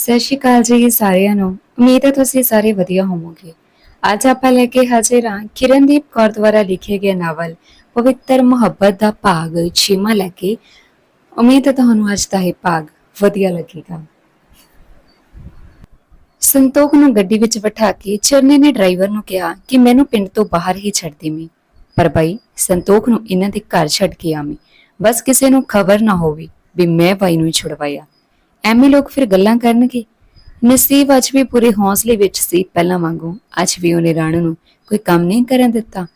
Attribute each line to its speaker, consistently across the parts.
Speaker 1: ਸਤਿ ਸ਼੍ਰੀ ਅਕਾਲ ਜੀ ਸਾਰਿਆਂ ਨੂੰ। ਉਮੀਦ ਹੈ ਤੁਸੀਂ ਸਾਰੇ ਵਧੀਆ ਹੋਵੋਗੇ। ਅੱਜ ਆਪਾਂ ਲੈ ਕੇ ਹਾਜ਼ਰ ਹਾਂ ਕਿਰਨਦੀਪ ਕੌਰ ਦੁਆਰਾ ਲਿਖੇ ਗਏ ਨਾਵਲ, ਪਵਿੱਤਰ ਮੁਹੱਬਤ ਦਾ ਭਾਗ 6ਵਾਂ ਲੈ ਕੇ। ਉਮੀਦ ਹੈ ਤੁਹਾਨੂੰ ਅੱਜ ਦਾ ਇਹ ਭਾਗ ਵਧੀਆ ਲੱਗੇਗਾ। ਸੰਤੋਖ ਨੂੰ ਗੱਡੀ ਵਿੱਚ ਬਿਠਾ ਕੇ ਚਰਨੇ ਨੇ ਡਰਾਈਵਰ ਨੂੰ ਕਿਹਾ ਕਿ ਮੈਨੂੰ ਪਿੰਡ ਤੋਂ ਬਾਹਰ ਹੀ ਛੱਡ ਦੇਵੀਂ। ਪਰ ਬਾਈ, ਸੰਤੋਖ ਨੂੰ ਇਹਨਾਂ ਦੇ ਘਰ ਛੱਡ ਕੇ ਆਵੀਂ। ਬਸ ਕਿਸੇ ਨੂੰ ਖਬਰ ਨਾ ਹੋਵੇ ਵੀ ਮੈਂ ਬਾਈ ਨੂੰ ਹੀ ਛੁਡਵਾਇਆ। ਐਵੇਂ ਲੋਕ ਫਿਰ ਗੱਲਾਂ ਕਰਨਗੇ। ਨਸੀਬ ਅੱਜ ਵੀ ਪੂਰੇ ਹੌਸਲੇ ਵਿੱਚ ਸੀ ਪਹਿਲਾਂ ਵਾਂਗੂ। ਅੱਜ ਵੀ ਉਹਨੇ ਰਾਣੂ ਨੂੰ ਕੋਈ ਕੰਮ ਨਹੀਂ ਕਰਨ ਦਿੱਤਾ।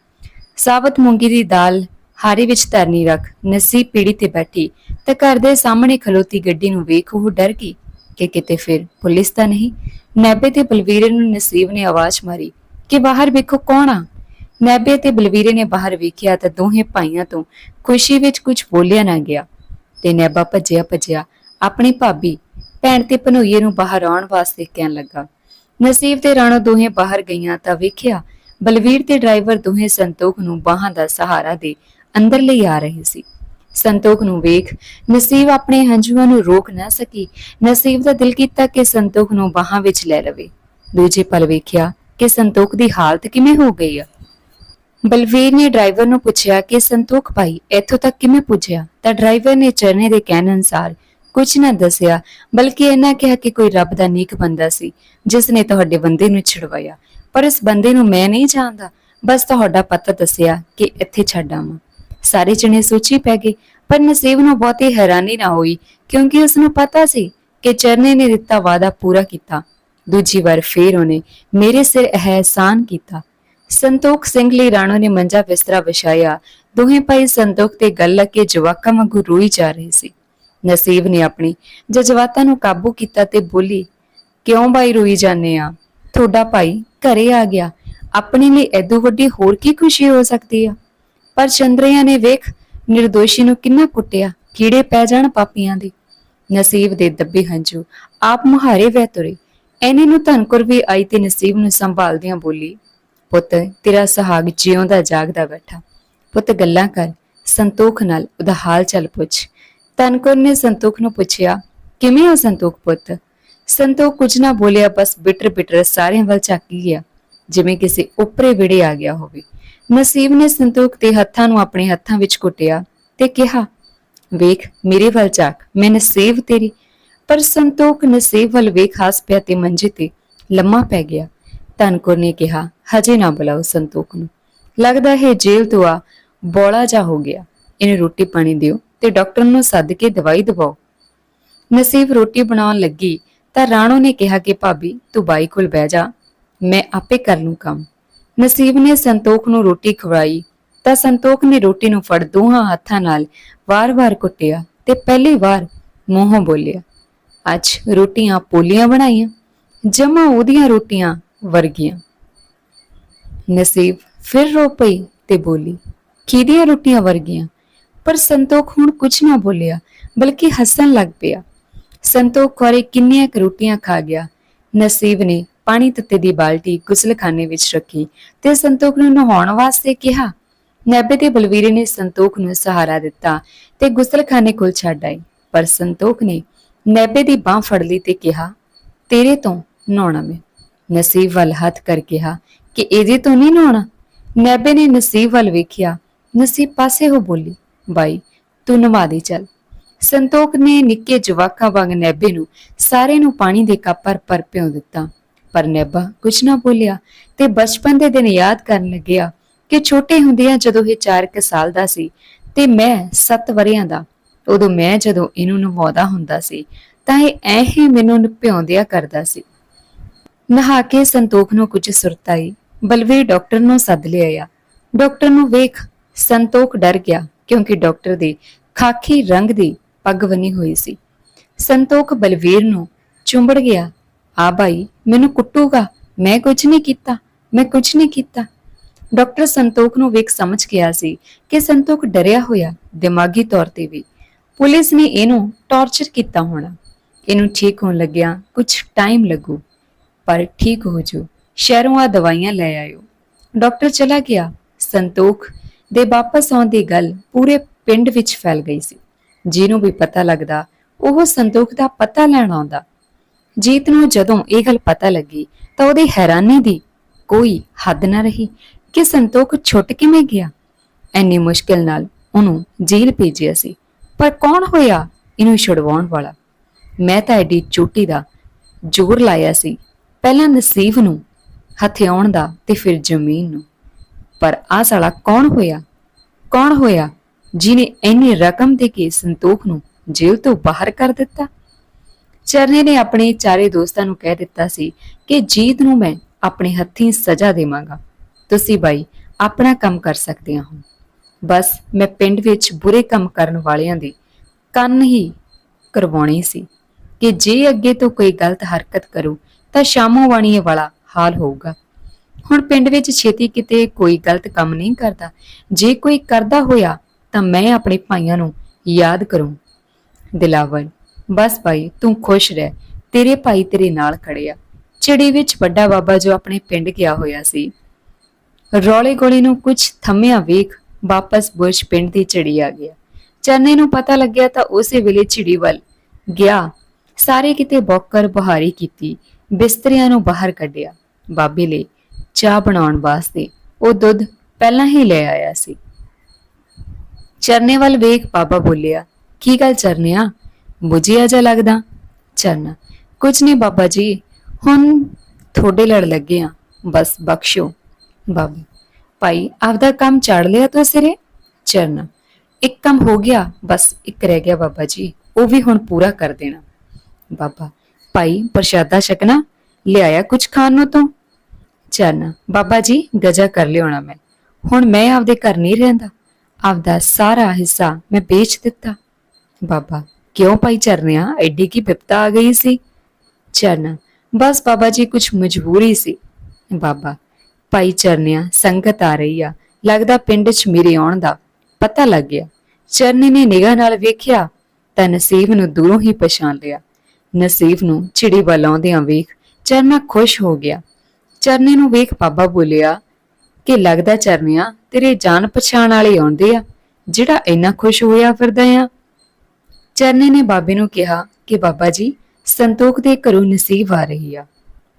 Speaker 1: ਸਾਬਤ ਮੂੰਗੀ ਦੀ ਦਾਲ ਹਾਰੇ ਵਿੱਚ ਧਰਨੀ ਰੱਖ ਨਸੀਬ ਪੀੜੀ ਤੇ ਬੈਠੀ ਤੇ ਘਰ ਦੇ ਸਾਹਮਣੇ ਖਲੋਤੀ ਗੱਡੀ ਨੂੰ ਵੇਖ ਉਹ ਡਰ ਗਈ ਕਿ ਕਿਤੇ ਫਿਰ ਪੁਲਿਸ ਤਾਂ ਨਹੀਂ। ਨੈਬੇ ਤੇ ਬਲਵੀਰੇ ਨੂੰ ਨਸੀਬ ਨੇ ਆਵਾਜ਼ ਮਾਰੀ ਕਿ ਬਾਹਰ ਵੇਖੋ ਕੌਣ ਆ। ਨੈਬੇ ਤੇ ਬਲਵੀਰੇ ਨੇ ਬਾਹਰ ਵੇਖਿਆ ਤਾਂ ਦੋਹੇ ਭਾਈਆਂ ਤੋਂ ਖੁਸ਼ੀ ਵਿੱਚ ਕੁਝ ਬੋਲਿਆ ਨਾ ਗਿਆ ਤੇ ਨੈਬਾ ਭੱਜਿਆ ਭੱਜਿਆ ਆਪਣੀ ਭਾਬੀ, ਭੈਣ ਤੇ ਭਨੋਈਏ ਨੂੰ ਬਾਹਰ ਆਉਣ ਵਾਸਤੇ ਕਹਿਣ ਲੱਗਾ। ਨਸੀਬ ਤੇ ਰਾਣੋ ਦੋਹੇ ਬਾਹਰ ਗਈਆਂ ਤਾਂ ਵੇਖਿਆ ਬਲਵੀਰ ਤੇ ਡਰਾਈਵਰ ਦੋਹੇ ਸੰਤੋਖ ਨੂੰ ਬਾਹਾਂ ਦਾ ਸਹਾਰਾ ਦੇ ਅੰਦਰ ਲਈ ਆ ਰਹੇ ਸੀ। ਸੰਤੋਖ ਨੂੰ ਵੇਖ ਨਸੀਬ ਆਪਣੇ ਹੰਝੂਆਂ ਨੂੰ ਰੋਕ ਨਾ ਸਕੀ। ਨਸੀਬ ਦਾ ਦਿਲ ਕੀਤਾ ਕਿ ਸੰਤੋਖ ਨੂੰ ਬਾਹਾਂ ਵਿੱਚ ਲੈ ਲਵੇ। ਦੂਜੇ ਪਲ ਵੇਖਿਆ ਕਿ ਸੰਤੋਖ ਦੀ ਹਾਲਤ ਕਿਵੇਂ ਹੋ ਗਈ ਆ। ਬਲਵੀਰ ਨੇ ਡਰਾਈਵਰ ਨੂੰ ਪੁੱਛਿਆ ਕਿ ਸੰਤੋਖ ਭਾਈ, ਇੱਥੋਂ ਤੱਕ ਕਿਵੇਂ ਪੁੱਜਿਆ? ਤਾਂ ਡਰਾਈਵਰ ਨੇ ਚਰਨੇ ਦੇ ਕਹਿਣ ਅਨੁਸਾਰ ਕੁਝ ਨਾ ਦੱਸਿਆ, ਬਲਕਿ ਇਹਨਾਂ ਕਿਹਾ ਕਿ ਕੋਈ ਰੱਬ ਦਾ ਨੀਕ ਬੰਦਾ ਸੀ ਜਿਸ ਨੇ ਤੁਹਾਡੇ ਬੰਦੇ ਨੂੰ ਛੁਡਵਾਇਆ। ਪਰ ਇਸ ਬੰਦੇ ਨੂੰ ਮੈਂ ਨਹੀਂ ਜਾਣਦਾ। ਬਸ ਤੁਹਾਡਾ ਪਤਾ ਦੱਸਿਆ ਕਿ ਇੱਥੇ ਛੱਡ ਆਵਾਂ। ਸਾਰੇ ਜਣੇ ਸੋਚੀ ਪੈ ਗਏ, ਪਰ ਨਸੀਬ ਨੂੰ ਬਹੁਤੀ ਹੈਰਾਨੀ ਨਾ ਹੋਈ, ਕਿਉਂਕਿ ਉਸ ਨੂੰ ਪਤਾ ਸੀ ਕਿ ਚਰਨੇ ਨੇ ਦਿੱਤਾ ਵਾਅਦਾ ਪੂਰਾ ਕੀਤਾ। ਦੂਜੀ ਵਾਰ ਫੇਰ ਉਹਨੇ ਮੇਰੇ ਸਿਰ ਅਹਿਸਾਨ ਕੀਤਾ। ਸੰਤੋਖ ਸਿੰਘ ਲਈ ਰਾਣੋ ਨੇ ਮੰਜਾ ਬਿਸਤਰਾ ਵਿਛਾਇਆ। ਦੋਹੇ ਭਾਈ ਸੰਤੋਖ ਤੇ ਗੱਲ ਲੱਗੇ ਜਵਾਕਾਂ ਵਾਂਗੂ ਰੋਈ ਜਾ ਰਹੇ ਸੀ। ਨਸੀਬ ਨੇ ਆਪਣੀ। ਜਜ਼ਬਾਤਾਂ ਨੂੰ ਕਾਬੂ ਕੀਤਾ ਤੇ ਬੋਲੀ, ਕਿਉਂ ਬਾਈ ਰੋਈ ਜਾਂਦੇ ਆ? ਤੁਹਾਡਾ ਭਾਈ ਘਰੇ ਆ ਗਿਆ। ਆਪਣੇ ਲਈ ਐਦੋ ਵੱਡੀ ਹੋਰ ਕੀ ਖੁਸ਼ੀ ਹੋ ਸਕਦੀ ਆ? ਪਰ ਚੰਦਰਿਆ ਨੇ ਵੇਖ નિર્ਦੋਸ਼ੀ ਨੂੰ ਕਿੰਨਾ ਕੁੱਟਿਆ, ਕੀੜੇ ਪੈ ਜਾਣ ਪਾਪੀਆਂ ਦੇ। ਨਸੀਬ ਦੇ ਦੱਬੇ ਹੰਝੂ ਆਪ ਮੁਹਾਰੇ ਵਹਿ ਤੁਰੇ। ਐਨੇ ਨੂੰ ਧਨਕੁਰ ਵੀ ਆਈ ਤੇ ਨਸੀਬ ਨੂੰ ਸੰਭਾਲਦਿਆਂ ਬੋਲੀ, ਪੁੱਤ, ਤੇਰਾ ਸੁਹਾਗ ਜਿਉਂਦਾ ਜਾਗਦਾ ਬੈਠਾ। ਪੁੱਤ, ਗੱਲਾਂ ਕਰ, ਸੰਤੋਖ ਨਾਲ, ਉਹਦਾ ਹਾਲ ਚਾਲ ਪੁੱਛ। ਧਨਕੁਰ ਨੇ ਸੰਤੋਖ ਨੂੰ ਪੁੱਛਿਆ ਕਿਵੇਂ ਹੋ ਸੰਤੋਖ ਪੁੱਤ ਸੰਤੋਖ ਕੁਝ ਨਾ ਬੋਲਿਆ ਬਸ ਬਿਟਰ ਬਿਟਰ ਸਾਰਿਆਂ ਵੱਲ ਝਾਕੀ ਗਿਆ ਜਿਵੇਂ ਕਿਸੇ ਉੱਪਰੇ ਵਿੜੇ ਆ ਗਿਆ ਹੋਵੇ ਨਸੀਬ ਨੇ ਸੰਤੋਖ ਦੇ ਹੱਥਾਂ ਨੂੰ ਆਪਣੇ ਹੱਥਾਂ ਵਿੱਚ ਕੁੱਟਿਆ ਤੇ ਕਿਹਾ ਵੇਖ ਮੇਰੇ ਵੱਲ ਝਾਕ ਮੈਂ ਨਸੀਬ ਤੇਰੀ ਪਰ ਸੰਤੋਖ ਨਸੀਬ ਵੱਲ ਵੇਖ ਹੱਸ ਪਿਆ ਤੇ ਮੰਜੇ ਤੇ ਲੰਮਾ ਪੈ ਗਿਆ ਧਨਕੁਰ ਨੇ ਕਿਹਾ ਹਜੇ ਨਾ ਬੁਲਾਓ ਸੰਤੋਖ ਨੂੰ ਲੱਗਦਾ ਹੈ ਜੇਲ੍ਹ ਤੋਂ ਆ ਬੋਲਾ ਜਾ ਹੋ ਗਿਆ ਇਹਨੂੰ ਰੋਟੀ ਪਾਣੀ ਦਿਓ ਤੇ ਡਾਕਟਰ ਨੂੰ ਸੱਦ ਕੇ ਦਵਾਈ ਦਵਾਓ। ਨਸੀਬ ਰੋਟੀ ਬਣਾਉਣ ਲੱਗੀ ਤਾਂ ਰਾਣੋ ਨੇ ਕਿਹਾ ਕਿ ਭਾਬੀ, ਤੂੰ ਬਾਈ ਕੋਲ ਬਹਿ ਜਾ, ਮੈਂ ਆਪੇ ਕਰ ਲੂੰ ਕੰਮ। ਨਸੀਬ ਨੇ ਸੰਤੋਖ ਨੂੰ ਰੋਟੀ ਖਵਾਈ ਤਾਂ ਸੰਤੋਖ ਨੇ ਰੋਟੀ ਨੂੰ ਫੜ ਦੋਹਾਂ ਹੱਥਾਂ ਨਾਲ ਵਾਰ-ਵਾਰ ਕੁੱਟਿਆ ਤੇ ਪਹਿਲੀ ਵਾਰ ਮੂੰਹੋਂ ਬੋਲਿਆ, ਅੱਜ ਰੋਟੀਆਂ ਪੋਲੀਆਂ ਬਣਾਈਆਂ, ਜਮਾ ਉਹਦੀਆਂ ਰੋਟੀਆਂ ਵਰਗੀਆਂ। ਨਸੀਬ ਫਿਰ ਰੋ ਪਈ ਤੇ ਬੋਲੀ, ਕਿਹਦੀਆਂ ਰੋਟੀਆਂ ਵਰਗੀਆਂ? ਪਰ ਸੰਤੋਖ ਹੁਣ ਕੁਝ ਨਾ ਬੋਲਿਆ, ਬਲਕਿ ਹੱਸਣ ਲੱਗ ਪਿਆ। ਸੰਤੋਖ ਕੋਰੇ ਕਿੰਨੀਆਂ ਰੋਟੀਆਂ ਖਾ ਗਿਆ। ਨਸੀਬ ਨੇ ਪਾਣੀ ਤੱਤੇ ਦੀ ਬਾਲਟੀ ਗੁਸਲਖਾਨੇ ਵਿੱਚ ਰੱਖੀ ਤੇ ਸੰਤੋਖ ਨੂੰ ਨਹਾਉਣ ਵਾਸਤੇ ਕਿਹਾ। ਨੈਬੇ ਤੇ ਬਲਵੀਰੇ ਨੇ ਸੰਤੋਖ ਨੂੰ ਸਹਾਰਾ ਦਿੱਤਾ ਤੇ ਗੁਸਲਖਾਨੇ ਕੋਲ ਛੱਡ ਆਈ। ਪਰ ਸੰਤੋਖ ਨੇ ਨੈਬੇ ਦੀ ਬਾਹ ਫੜ ਲਈ ਤੇ ਕਿਹਾ, ਤੇਰੇ ਤੋਂ ਨਹਾਉਣਾ ਮੈਂ। ਨਸੀਬ ਵੱਲ ਹੱਥ ਕਰ ਕਿਹਾ, ਕਿ ਇਹਦੇ ਤੋਂ ਨਹੀਂ ਨਹਾਉਣਾ? ਨੈਬੇ ਨੇ ਨਸੀਬ ਵੱਲ ਵੇਖਿਆ, ਨਸੀਬ ਪਾਸੇ ਹੋ ਬੋਲੀ ਬਾਈ, ਤੂੰ ਨਵਾ ਦੇ ਚੱਲ। ਸੰਤੋਖ ਨੇ ਨਿੱਕੇ ਜਵਾਕਾਂ ਵਾਂਗ ਨੈਬੇ ਨੂੰ ਸਾਰੇ ਨੂੰ ਪਾਣੀ ਦੇ ਕੱਪ ਪਰ ਪਰ ਪਿਉ ਦਿੱਤਾ। ਪਰ ਨੈਬਾ ਕੁਝ ਨਾ ਬੋਲਿਆ ਤੇ ਬਚਪਨ ਦੇ ਦਿਨ ਯਾਦ ਕਰਨ ਲੱਗਿਆ ਕਿ ਛੋਟੇ ਹੁੰਦਿਆਂ ਜਦੋਂ ਇਹ 4 ਕੁ ਸਾਲ ਦਾ ਸੀ ਤੇ ਮੈਂ 7 ਵਰਿਆਂ ਦਾ, ਉਦੋਂ ਮੈਂ ਜਦੋਂ ਇਹਨੂੰ ਨਵਾਉਂਦਾ ਹੁੰਦਾ ਸੀ, ਤਾਂ ਇਹ ਐ ਹੀ ਮੈਨੂੰ ਨਪਿਆਉਂਦਿਆ ਕਰਦਾ ਸੀ। ਨਹਾ ਕੇ ਸੰਤੋਖ ਨੂੰ ਕੁਝ ਸੁਰਤ ਆਈ, ਬਲਵੀਰ ਡਾਕਟਰ ਨੂੰ ਸੱਦ ਲਿਆਇਆ। ਡਾਕਟਰ ਨੂੰ ਵੇਖ, ਸੰਤੋਖ ਡਰ ਗਿਆ। ਕਿਉਂਕਿ ਡਾਕਟਰ ਦੇ ਖਾਕੀ ਰੰਗ ਦੀ ਪੱਗ ਬਣੀ ਹੋਈ ਸੀ। ਸੰਤੋਖ ਬਲਵੀਰ ਨੂੰ ਚੁੰਬੜ ਗਿਆ, ਆ ਭਾਈ ਮੈਨੂੰ ਕੁੱਟੂਗਾ, ਮੈਂ ਕੁਝ ਨਹੀਂ ਕੀਤਾ, ਮੈਂ ਕੁਝ ਨਹੀਂ ਕੀਤਾ। ਡਾਕਟਰ ਸੰਤੋਖ ਨੂੰ ਵੇਖ ਸਮਝ ਗਿਆ ਸੀ ਕਿ ਸੰਤੋਖ ਡਰਿਆ ਹੋਇਆ ਦਿਮਾਗੀ ਤੌਰ ਤੇ ਵੀ। ਪੁਲਿਸ ਨੇ ਇਹਨੂੰ ਟਾਰਚਰ ਕੀਤਾ ਹੋਣਾ। ਇਹਨੂੰ ਠੀਕ ਹੋਣ ਲੱਗਿਆ ਕੁਝ ਟਾਈਮ ਲੱਗੂ, ਪਰ ਠੀਕ ਹੋ ਜੂ। ਸ਼ਹਿਰੋਂ ਆ ਦਵਾਈਆਂ ਲੈ ਆਇਓ। ਡਾਕਟਰ ਚਲਾ ਗਿਆ। ਸੰਤੋਖ ਦੇ ਵਾਪਸ ਆਉਣ ਦੀ ਗੱਲ ਪੂਰੇ ਪਿੰਡ ਵਿੱਚ ਫੈਲ ਗਈ ਸੀ। ਜਿਹਨੂੰ ਵੀ ਪਤਾ ਲੱਗਦਾ, ਉਹ ਸੰਤੋਖ ਦਾ ਪਤਾ ਲੈਣ ਆਉਂਦਾ। ਜੀਤ ਨੂੰ ਜਦੋਂ ਇਹ ਗੱਲ ਪਤਾ ਲੱਗੀ, ਤਾਂ ਉਹਦੀ ਹੈਰਾਨੀ ਦੀ ਕੋਈ ਹੱਦ ਨਾ ਰਹੀ ਕਿ ਸੰਤੋਖ ਛੁੱਟ ਕਿਵੇਂ ਗਿਆ। ਐਨੀ ਮੁਸ਼ਕਿਲ ਨਾਲ ਉਹਨੂੰ ਜੇਲ੍ਹ ਭੇਜਿਆ ਸੀ, ਪਰ ਕੌਣ ਹੋਇਆ ਇਹਨੂੰ ਛੁਡਵਾਉਣ ਵਾਲਾ? ਮੈਂ ਤਾਂ ਐਡੀ ਚੋਟੀ ਦਾ ਜ਼ੋਰ ਲਾਇਆ ਸੀ। ਪਹਿਲਾਂ ਨਸੀਬ ਨੂੰ ਹਥਿਆਉਣ ਦਾ ਤੇ ਫਿਰ ਜ਼ਮੀਨ ਨੂੰ। ਪਰ ਆਹ ਸਾਲਾ ਕੌਣ ਹੋਇਆ? ਕੌਣ ਹੋਇਆ ਜਿਨੇ ਇੰਨੀ ਰਕਮ ਦੇ ਕੇ ਸੰਤੋਖ ਨੂੰ ਜੇਲ੍ਹ ਤੋਂ ਬਾਹਰ ਕਰ ਦਿੱਤਾ? ਚਰਨੇ ਨੇ ਆਪਣੇ ਚਾਰੇ ਦੋਸਤਾਂ ਨੂੰ ਕਹਿ ਦਿੱਤਾ ਸੀ ਕਿ ਜੀਤ ਨੂੰ ਮੈਂ ਆਪਣੇ ਹੱਥੀਂ ਸਜ਼ਾ ਦੇਵਾਂਗਾ। ਤੁਸੀਂ ਬਾਈ ਆਪਣਾ ਕੰਮ ਕਰ ਸਕਦੇ ਹੋ। ਬਸ ਮੈਂ ਪਿੰਡ ਵਿੱਚ ਬੁਰੇ ਕੰਮ ਕਰਨ ਵਾਲਿਆਂ ਦੇ ਕੰਨ ਹੀ ਕਰਵਾਉਣੀ ਸੀ ਕਿ ਜੇ ਅੱਗੇ ਤੋਂ ਕੋਈ ਗਲਤ ਹਰਕਤ ਕਰੂ ਤਾਂ ਸ਼ਾਮੋ ਵਾਣੀਏ ਵਾਲਾ ਹਾਲ ਹੋਊਗਾ। ਹੁਣ ਪਿੰਡ ਵਿੱਚ ਛੇਤੀ ਕਿਤੇ ਕੋਈ ਗਲਤ ਕੰਮ ਨਹੀਂ ਕਰਦਾ। ਜੇ ਕੋਈ ਕਰਦਾ ਹੋਇਆ, ਤਾਂ ਮੈਂ ਆਪਣੇ ਭਾਈਆਂ ਨੂੰ ਯਾਦ ਕਰੂੰ। ਦਿਲਾਵਰ, ਬਸ ਭਾਈ, ਤੂੰ ਖੁਸ਼ ਰਹਿ। ਤੇਰੇ ਭਾਈ ਤੇਰੇ ਨਾਲ ਖੜੇ ਆ। ਚਿੜੀ ਵਿੱਚ ਵੱਡਾ ਬਾਬਾ ਜੋ ਆਪਣੇ ਪਿੰਡ ਗਿਆ ਹੋਇਆ ਸੀ। ਰੌਲੇ ਗੋਲੇ ਨੂੰ ਕੁਝ ਥੰਮਿਆ ਵੇਖ ਵਾਪਸ ਬੁਰਸ਼ ਪਿੰਡ ਦੀ ਚਿੜੀ ਆ ਗਿਆ। ਚਰਨੇ ਨੂੰ ਪਤਾ ਲੱਗਿਆ ਤਾਂ ਉਸੇ ਵੇਲੇ ਚਿੜੀ ਵੱਲ ਗਿਆ। ਸਾਰੇ ਕਿਤੇ ਬੌਕਰ ਬੁਹਾਰੀ ਕੀਤੀ, ਬਿਸਤਰਿਆਂ ਨੂੰ ਬਾਹਰ ਕੱਢਿਆ। ਬਾਬੇ ਲਈ ਚਾਹ ਬਣਾਉਣ ਵਾਸਤੇ ਉਹ ਦੁੱਧ ਪਹਿਲਾਂ ਹੀ ਲੈ ਆਇਆ ਸੀ। ਚਰਨੇ ਵੱਲ ਵੇਖ ਬਾਬਾ ਬੋਲਿਆ, ਕੀ ਗੱਲ ਚਰਨਿਆ? ਬੁਝਿਆ ਜਾ ਲੱਗਦਾ। ਚਰਨਾ, ਕੁਝ ਨਹੀਂ ਬਾਬਾ ਜੀ, ਹੁਣ ਤੁਹਾਡੇ ਲੜ ਲੱਗੇ ਆ। ਬਸ ਬਖਸ਼ੋ। ਬਾਬਾ, ਭਾਈ ਆਪਦਾ ਕੰਮ ਚਾੜ ਲਿਆ ਤੋ ਸਿਰੇ? ਚਰਨਾ, ਇੱਕ ਕੰਮ ਹੋ ਗਿਆ, ਬਸ ਇੱਕ ਰਹਿ ਗਿਆ ਬਾਬਾ ਜੀ, ਉਹ ਵੀ ਹੁਣ ਪੂਰਾ ਕਰ ਦੇਣਾ। ਬਾਬਾ, ਭਾਈ ਪ੍ਰਸ਼ਾਦਾ ਛਕਣਾ? ਲਿਆਇਆ ਕੁਝ ਖਾਣ ਨੂੰ ਤੋਂ? ਚਰਨਾ ਬਾਬਾ ਜੀ, ਗਜਾ ਕਰ ਲਿਆਉਣਾ ਮੈਂ ਹੁਣ ਮੈਂ ਆਪਦੇ ਘਰ ਨਹੀਂ ਰਹਿੰਦਾ। ਆਪਦਾ ਸਾਰਾ ਹਿੱਸਾ ਮੈਂ ਵੇਚ ਦਿੱਤਾ। ਬਾਬਾ, ਕਿਉਂ ਭਾਈ ਚਰਨਿਆ ਐਡੀ ਕੀ ਬਿਪਤਾ ਆ ਗਈ ਸੀ? ਚਰਨਾ ਬਸ ਬਾਬਾ ਜੀ ਕੁਝ ਮਜਬੂਰੀ ਸੀ। ਬਾਬਾ, ਭਾਈ ਚਰਨਿਆ ਸੰਗਤ ਆ ਰਹੀ ਆ। ਲੱਗਦਾ ਪਿੰਡ 'ਚ ਮੇਰੇ ਆਉਣ ਦਾ ਪਤਾ ਲੱਗ ਗਿਆ। ਚਰਨੇ ਨੇ ਨਿਗਾਹ ਨਾਲ ਵੇਖਿਆ ਤਾਂ ਨਸੀਬ ਨੂੰ ਦੂਰੋਂ ਹੀ ਪਛਾਣ ਲਿਆ। ਨਸੀਬ ਨੂੰ ਚਿੜੀ ਵੱਲ ਆਉਂਦਿਆਂ ਵੇਖ ਚਰਨਾ ਖੁਸ਼ ਹੋ ਗਿਆ। ਚਰਨੇ ਨੂੰ ਵੇਖ ਬਾਬਾ ਬੋਲਿਆ, ਕਿ ਲੱਗਦਾ ਚਰਨਿਆ ਤੇਰੇ ਜਾਣ ਪਛਾਣ ਵਾਲੇ ਆਉਂਦੇ ਆ, ਜਿਹੜਾ ਇੰਨਾ ਖੁਸ਼ ਹੋਇਆ ਫਿਰਦਾ ਆ। ਚਰਨੇ ਨੇ ਬਾਬੇ ਨੂੰ ਕਿਹਾ ਕਿ ਬਾਬਾ ਜੀ, ਸੰਤੋਖ ਦੇ ਘਰੋਂ ਨਸੀਬ ਆ ਰਹੀ ਆ।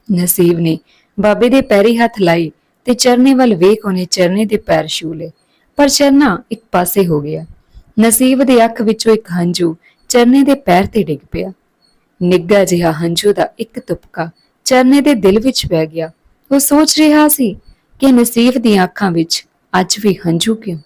Speaker 1: ਨਸੀਬ ਨੇ ਬਾਬੇ ਦੇ ਪੈਰੀ ਹੱਥ ਲਾਈ ਤੇ ਚਰਨੇ ਵੱਲ ਵੇਖ ਉਹਨੇ ਚਰਨੇ ਦੇ ਪੈਰ ਛੂ ਲਏ, ਪਰ ਚਰਨਾ ਇੱਕ ਪਾਸੇ ਹੋ ਗਿਆ। ਨਸੀਬ ਦੇ ਅੱਖ ਵਿੱਚੋਂ ਇੱਕ ਹੰਝੂ ਚਰਨੇ ਦੇ ਪੈਰ ਤੇ ਡਿੱਗ ਪਿਆ। ਨਿੱਗਾ ਜਿਹਾ ਹੰਝੂ ਦਾ ਇੱਕ ਤੁਪਕਾ ਚਰਨੇ ਦੇ ਦਿਲ ਵਿੱਚ ਪੈ ਗਿਆ। ਉਹ ਸੋਚ ਰਿਹਾ ਸੀ ਕਿ ਨਸੀਬ ਦੀਆਂ ਅੱਖਾਂ ਵਿੱਚ ਅੱਜ ਵੀ ਹੰਝੂ ਕਿਉਂ?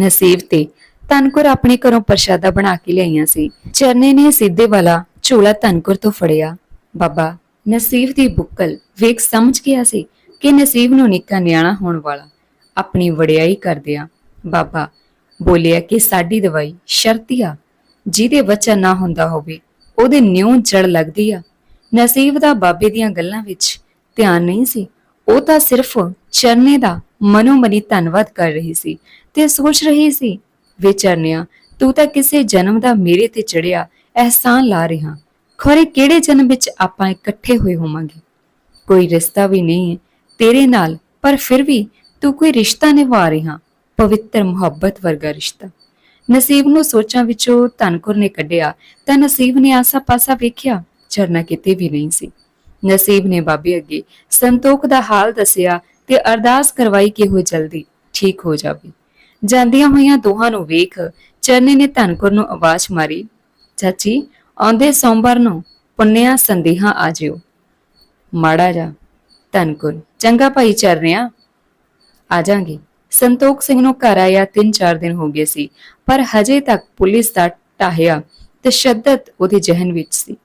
Speaker 1: ਨਸੀਬ ਤੇ ਤਨਕੁਰ ਆਪਣੇ ਘਰੋਂ ਪ੍ਰਸ਼ਾਦਾ ਬਣਾ ਕੇ ਲਿਆਈਆਂ ਸੀ। ਚਰਨੇ ਨੇ ਸਿੱਧੇ ਵਾਲਾ ਝੋਲਾ ਤਨਕੁਰ ਤੋਂ ਫੜਿਆ। ਬਾਬਾ ਨਸੀਬ ਦੀ ਬੁੱਕਲ ਵੇਖ ਸਮਝ ਗਿਆ ਸੀ ਕਿ ਨਸੀਬ ਨੂੰ ਨਿੱਕਾ ਨਿਆਣਾ ਹੋਣ ਵਾਲਾ ਆਪਣੀ ਵਡਿਆਈ ਕਰਦਿਆਂ ਬਾਬਾ ਬੋਲਿਆ ਕਿ ਸਾਡੀ ਦਵਾਈ ਸ਼ਰਤੀਆ ਜਿਹਦੇ ਬੱਚਾ ਨਾ ਹੁੰਦਾ ਹੋਵੇ, ਉਹਦੇ ਨਿਉ ਜੜ ਲੱਗਦੀ ਆ। ਨਸੀਬ ਦਾ ਬਾਬੇ ਦੀਆਂ ਗੱਲਾਂ ਵਿੱਚ ਧਿਆਨ ਨਹੀਂ ਸੀ। ਉਹ ਤਾਂ ਸਿਰਫ ਚਰਨੇ ਦਾ ਮਨੋਮਨੀ ਧੰਨਵਾਦ ਕਰ ਰਹੀ ਸੀ ਤੇ ਸੋਚ ਰਹੀ ਸੀ, ਵੇ ਚਰਨਿਆ, ਤੂੰ ਤਾਂ ਕਿਸੇ ਜਨਮ ਦਾ ਮੇਰੇ ਤੇ ਚੜਿਆ ਅਹਿਸਾਨ ਲਾ ਰਿਹਾ। ਖਰੇ ਕਿਹੜੇ ਜਨਮ ਵਿੱਚ ਆਪਾਂ ਇਕੱਠੇ ਹੋਏ ਹੋਵਾਂਗੇ? ਕੋਈ ਰਿਸ਼ਤਾ ਵੀ ਨਹੀਂ ਹੈ ਤੇਰੇ ਨਾਲ, ਪਰ ਫਿਰ ਵੀ ਤੂੰ ਕੋਈ ਰਿਸ਼ਤਾ ਨਿਭਾ ਰਿਹਾ, ਪਵਿੱਤਰ ਮੁਹੱਬਤ ਵਰਗਾ ਰਿਸ਼ਤਾ। ਨਸੀਬ ਨੂੰ ਸੋਚਾਂ ਵਿੱਚੋਂ ਧਨਕੁਰ ਨੇ ਕੱਢਿਆ ਤਾਂ ਨਸੀਬ ਨੇ ਆਸਾ-ਪਾਸਾ ਵੇਖਿਆ ਝਰਨਾ ਕਿਤੇ ਵੀ ਨਹੀਂ ਸੀ। ਨਸੀਬ ਨੇ ਬਾਬੇ ਅੱਗੇ। ਸੰਤੋਖ ਦਾ ਹਾਲ ਦੱਸਿਆ ਤੇ ਅਰਦਾਸ ਕਰਵਾਈ ਕਿ ਉਹ ਜਲਦੀ ਠੀਕ ਹੋ ਜਾਵੇ। ਜਾਂਦੀਆਂ ਹੋਈਆਂ ਦੋਹਾਂ ਨੂੰ ਵੇਖ ਚਰਨੇ ਨੇ ਧਨਕੁਰ ਨੂੰ ਆਵਾਜ਼ ਮਾਰੀ, ਚਾਚੀ, ਆਉਂਦੇ ਸੋਮਵਾਰ ਨੂੰ ਪੁੰਨਿਆ ਸੰਦੇਹਾ ਆ ਜਿਓ। ਮਾੜਾ ਜਾ, ਧਨਕੁਰ, ਚੰਗਾ ਭਾਈ ਚਰਨਿਆ, ਆ ਜਾਾਂਗੇ। ਸੰਤੋਖ ਸਿੰਘ ਨੂੰ ਘਰ ਆਇਆ 3-4 ਦਿਨ ਹੋ ਗਏ ਸੀ, ਪਰ ਹਜੇ ਤੱਕ ਪੁਲਿਸ ਦਾ ਟਾਹਿਆ ਤਸ਼ੱਦਦ ਉਹਦੇ ਜ਼ਿਹਨ ਵਿੱਚ ਸੀ।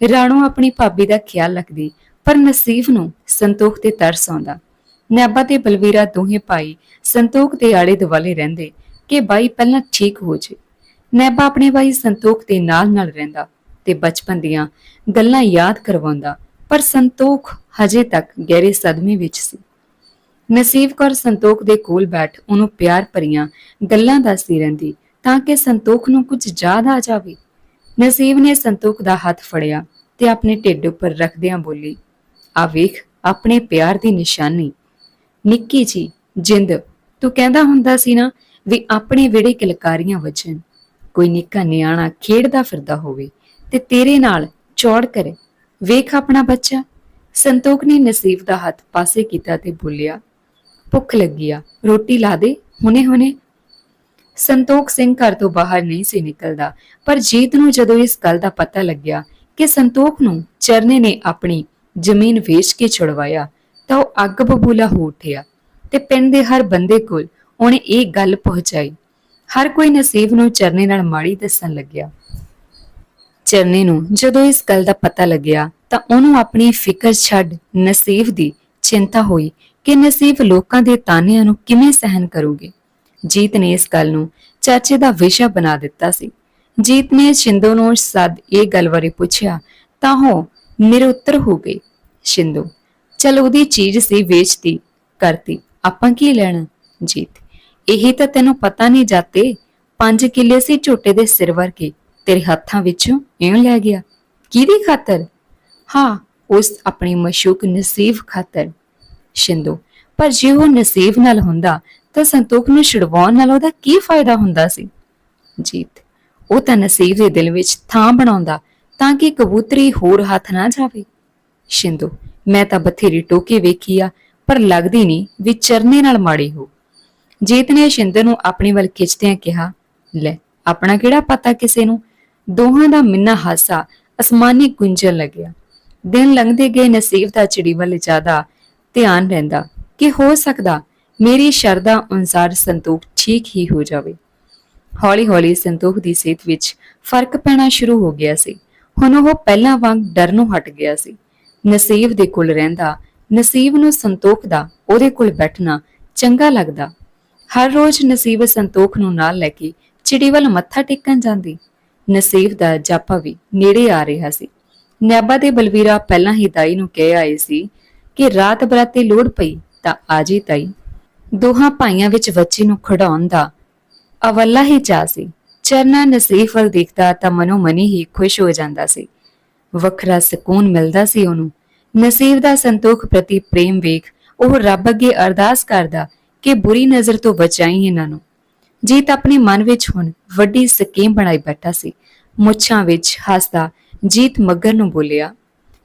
Speaker 1: ਰਾਣੋ ਆਪਣੀ ਭਾਬੀ ਦਾ ਖਿਆਲ ਰੱਖਦੀ, ਪਰ ਨਸੀਬ ਨੂੰ ਸੰਤੋਖ ਤੇ ਤਰਸ ਆਉਂਦਾ। ਨੈਬਾ ਤੇ ਬਲਵੀਰਾ ਦੋਹੇ ਭਾਈ ਸੰਤੋਖ ਦੇ ਆਲੇ ਦੁਆਲੇ ਰਹਿੰਦੇ ਕਿ ਬਾਈ ਪਹਿਲਾਂ ਠੀਕ ਹੋ ਜੇ। ਨੈਬਾ ਆਪਣੇ ਬਾਈ ਸੰਤੋਖ ਦੇ ਨਾਲ ਨਾਲ ਰਹਿੰਦਾ ਤੇ ਬਚਪਨ ਦੀਆਂ ਗੱਲਾਂ ਯਾਦ ਕਰਵਾਉਂਦਾ, ਪਰ ਸੰਤੋਖ ਹਜੇ ਤੱਕ ਗਹਿਰੇ ਸਦਮੇ ਵਿੱਚ ਸੀ। ਨਸੀਬ ਕੌਰ ਸੰਤੋਖ ਦੇ ਕੋਲ ਬੈਠ ਉਹਨੂੰ ਪਿਆਰ ਭਰੀਆਂ ਗੱਲਾਂ ਦੱਸਦੀ ਰਹਿੰਦੀ ਤਾਂ ਕਿ ਸੰਤੋਖ ਨੂੰ ਕੁਝ ਯਾਦ ਆ ਜਾਵੇ। ਨਸੀਬ ਨੇ ਸੰਤੋਖ ਦਾ ਹੱਥ ਫੜਿਆ ਤੇ ਆਪਣੇ ਢਿੱਡ ਉੱਪਰ ਰੱਖਦਿਆਂ ਬੋਲੀ, ਆ ਵੇਖ, ਆਪਣੇ ਪਿਆਰ ਦੀ ਨਿਸ਼ਾਨੀ। ਨਿੱਕੀ ਜੀ, ਜਿੰਦ, ਤੂੰ ਕਹਿੰਦਾ ਹੁੰਦਾ ਸੀ ਨਾ ਵੀ ਆਪਣੇ ਵਿੜੇ ਕਿਲਕਾਰੀਆਂ ਵਜਨ ਕੋਈ ਨਿੱਕਾ ਨਿਆਣਾ ਖੇਡਦਾ ਫਿਰਦਾ ਹੋਵੇ ਤੇ ਤੇਰੇ ਨਾਲ ਚੌੜ ਕਰੇ। ਵੇਖ ਆਪਣਾ ਬੱਚਾ। ਸੰਤੋਖ ਨੇ ਨਸੀਬ ਦਾ ਹੱਥ ਪਾਸੇ ਕੀਤਾ ਤੇ ਬੋਲਿਆ, ਭੁੱਖ ਲੱਗੀ ਆ, ਰੋਟੀ ਲਾ ਦੇ ਹੁਣੇ ਹੁਣੇ ਸੰਤੋਖ ਸਿੰਘ ਘਰ ਤੋਂ ਬਾਹਰ ਨਹੀਂ ਸੀ ਨਿਕਲਦਾ। ਪਰ ਜੀਤ ਨੂੰ ਜਦੋਂ ਇਸ ਗੱਲ ਦਾ ਪਤਾ ਲੱਗਿਆ ਕਿ ਸੰਤੋਖ ਨੂੰ ਚਰਨੇ ਨੇ ਆਪਣੀ ਜ਼ਮੀਨ ਵੇਚ ਕੇ ਛੁਡਵਾਇਆ, ਤਾਂ ਉਹ ਅੱਗ ਬਬੂਲਾ ਹੋ ਉੱਠਿਆ ਤੇ ਪਿੰਡ ਦੇ ਹਰ ਬੰਦੇ ਕੋਲ ਉਹਨੇ ਇਹ ਗੱਲ ਪਹੁੰਚਾਈ। ਹਰ ਕੋਈ ਨਸੀਬ ਨੂੰ ਚਰਨੇ ਨਾਲ ਮਾੜੀ ਦੱਸਣ ਲੱਗਿਆ। ਚਰਨੇ ਨੂੰ ਜਦੋਂ ਇਸ ਗੱਲ ਦਾ ਪਤਾ ਲੱਗਿਆ, ਤਾਂ ਉਹਨੂੰ ਆਪਣੀ ਫਿਕਰ ਛੱਡ ਨਸੀਬ ਦੀ ਚਿੰਤਾ ਹੋਈ ਕਿ ਨਸੀਬ ਲੋਕਾਂ ਦੇ ਤਾਨਿਆਂ ਨੂੰ ਕਿਵੇਂ ਸਹਿਨ ਕਰੂਗੇ। ਜੀਤ ਨੇ ਇਸ ਗੱਲ ਨੂੰ ਚਾਚੇ ਦਾ ਵਿਸ਼ਾ ਬਣਾ ਦਿੱਤਾ ਸੀ। ਜੀਤ ਨੇ ਸ਼ਿੰਦੋ ਨੂੰ ਸਦ ਇਹ ਗੱਲ ਬਾਰੇ ਪੁੱਛਿਆ, ਤਾਂ ਉਹ ਨਿਰਉੱਤਰ ਹੋ ਗਈ। ਸ਼ਿੰਦੋ, ਚਲ ਉਹਦੀ ਚੀਜ਼ ਸੀ ਵੇਚਤੀ, ਕਰਤੀ, ਆਪਾਂ ਕੀ ਲੈਣਾ? ਜੀਤ, ਇਹੀ ਤਾਂ ਤੈਨੂੰ ਪਤਾ ਨਹੀਂ ਜਾਤੇ, ਪੰਜ ਕਿੱਲੇ ਸੀ ਝੋਟੇ ਦੇ ਸਿਰ ਵਰਗੇ, ਤੇਰੇ ਹੱਥਾਂ ਵਿੱਚੋਂ ਇਉਂ ਲੈ ਗਿਆ। ਕਿਹਦੀ ਖਾਤਰ? ਹਾਂ, ਉਸ ਆਪਣੀ ਮਸ਼ੂਕ ਨਸੀਬ ਖਾਤਰ। ਸ਼ਿੰਦੋ, ਪਰ ਜੇ ਉਹ ਨਸੀਬ ਨਾਲ ਹੁੰਦਾ ਤਾਂ ਸੰਤੋਖ ਨੂੰ ਛੁਡਵਾਉਣ ਨਾਲ ਉਹਦਾ ਕੀ ਫਾਇਦਾ ਹੁੰਦਾ ਸੀ? ਜੀਤ, ਉਹ ਤਾਂ ਨਸੀਬ ਦੇ ਦਿਲ ਵਿੱਚ ਥਾਂ ਬਣਾਉਂਦਾ ਤਾਂ ਕਿ ਕਬੂਤਰੀ ਹੋਰ ਹੱਥ ਨਾ ਜਾਵੇ। ਸ਼ਿੰਦੋ, ਮੈਂ ਤਾਂ ਬਥੇਰੀ ਟੋਕੇ ਵੇਖੀ ਆ, ਪਰ ਲੱਗਦੀ ਨਹੀਂ ਵੀ ਚਰਨੇ ਨਾਲ ਮਾੜੀ ਹੋ। ਜੀਤ ਨੇ ਸ਼ਿੰਦਰ ਨੂੰ ਆਪਣੇ ਵੱਲ ਖਿੱਚਦਿਆਂ ਕਿਹਾ, ਲੈ, ਆਪਣਾ ਕਿਹੜਾ ਪਤਾ ਕਿਸੇ ਨੂੰ? ਦੋਹਾਂ ਦਾ ਮਿੰਨਾ ਹਾਸਾ ਅਸਮਾਨੀ ਗੁੰਝਣ ਲੱਗਿਆ। ਦਿਨ ਲੰਘਦੇ ਗਏ, ਨਸੀਬ ਦਾ ਚਿੜੀ ਵੱਲ ਜ਼ਿਆਦਾ ਧਿਆਨ ਰਹਿੰਦਾ ਕਿ ਹੋ ਸਕਦਾ ਮੇਰੀ ਸ਼ਰਧਾ ਅਨੁਸਾਰ ਸੰਤੋਖ ਠੀਕ ਹੀ ਹੋ ਜਾਵੇ। ਹੌਲੀ-ਹੌਲੀ ਸੰਤੋਖ ਦੀ ਸਿਹਤ ਵਿੱਚ ਫ਼ਰਕ ਪੈਣਾ ਸ਼ੁਰੂ ਹੋ ਗਿਆ ਸੀ। ਹੁਣ ਉਹ ਪਹਿਲਾਂ ਵਾਂਗ ਡਰ ਨੂੰ ਹਟ ਗਿਆ ਸੀ। ਨਸੀਬ ਦੇ ਕੋਲ ਰਹਿੰਦਾ, ਨਸੀਬ ਨੂੰ ਸੰਤੋਖ ਦਾ ਉਹਦੇ ਕੋਲ ਬੈਠਣਾ ਚੰਗਾ ਲੱਗਦਾ। ਹਰ ਰੋਜ਼ ਨਸੀਬ ਸੰਤੋਖ ਨੂੰ ਨਾਲ ਲੈ ਕੇ ਚਿੜੀ ਵੱਲ ਮੱਥਾ ਟੇਕਣ ਜਾਂਦੀ। ਨਸੀਬ ਦਾ ਜਾਪਾ ਵੀ ਨੇੜੇ ਆ ਰਿਹਾ ਸੀ। ਨੈਬਾ ਦੇ ਬਲਵੀਰਾ ਪਹਿਲਾਂ ਹੀ ਦਾਈ ਨੂੰ ਕਹਿ ਆਏ ਸੀ ਕਿ ਰਾਤ ਬਰਾਤੇ ਲੋੜ ਪਈ ਤਾਂ ਆਜੀ ਤਾਈ। ਦੋਹਾਂ ਭਾਈਆਂ ਵਿੱਚ ਬੱਚੇ ਨੂੰ ਖੜਾਉਣ ਦਾ ਅਵੱਲਾ ਹੀ ਚਾਹ ਸੀ। ਚਰਨਾ ਨਸੀਬ ਵੱਲ ਦੇਖਦਾ ਤਾਂ ਮਨੋ ਮਨੀ ਹੀ ਖੁਸ਼ ਹੋ ਜਾਂਦਾ ਸੀ। ਵੱਖਰਾ ਸਕੂਨ ਮਿਲਦਾ ਸੀ ਉਹਨੂੰ। ਨਸੀਬ ਦਾ ਸੰਤੋਖ ਪ੍ਰਤੀ ਪ੍ਰੇਮ ਵੇਖ ਉਹ ਰੱਬ ਅੱਗੇ ਅਰਦਾਸ ਕਰਦਾ ਕਿ ਬੁਰੀ ਨਜ਼ਰ ਤੋਂ ਬਚਾਈ ਇਹਨਾਂ ਨੂੰ। ਜੀਤ ਆਪਣੇ ਮਨ ਵਿੱਚ ਹੁਣ ਵੱਡੀ ਸਕੀਮ ਬਣਾਈ ਬੈਠਾ ਸੀ, ਮੁੱਛਾਂ ਵਿੱਚ ਹੱਸਦਾ, ਜੀਤ ਮੱਗਰ ਨੂੰ ਬੋਲਿਆ,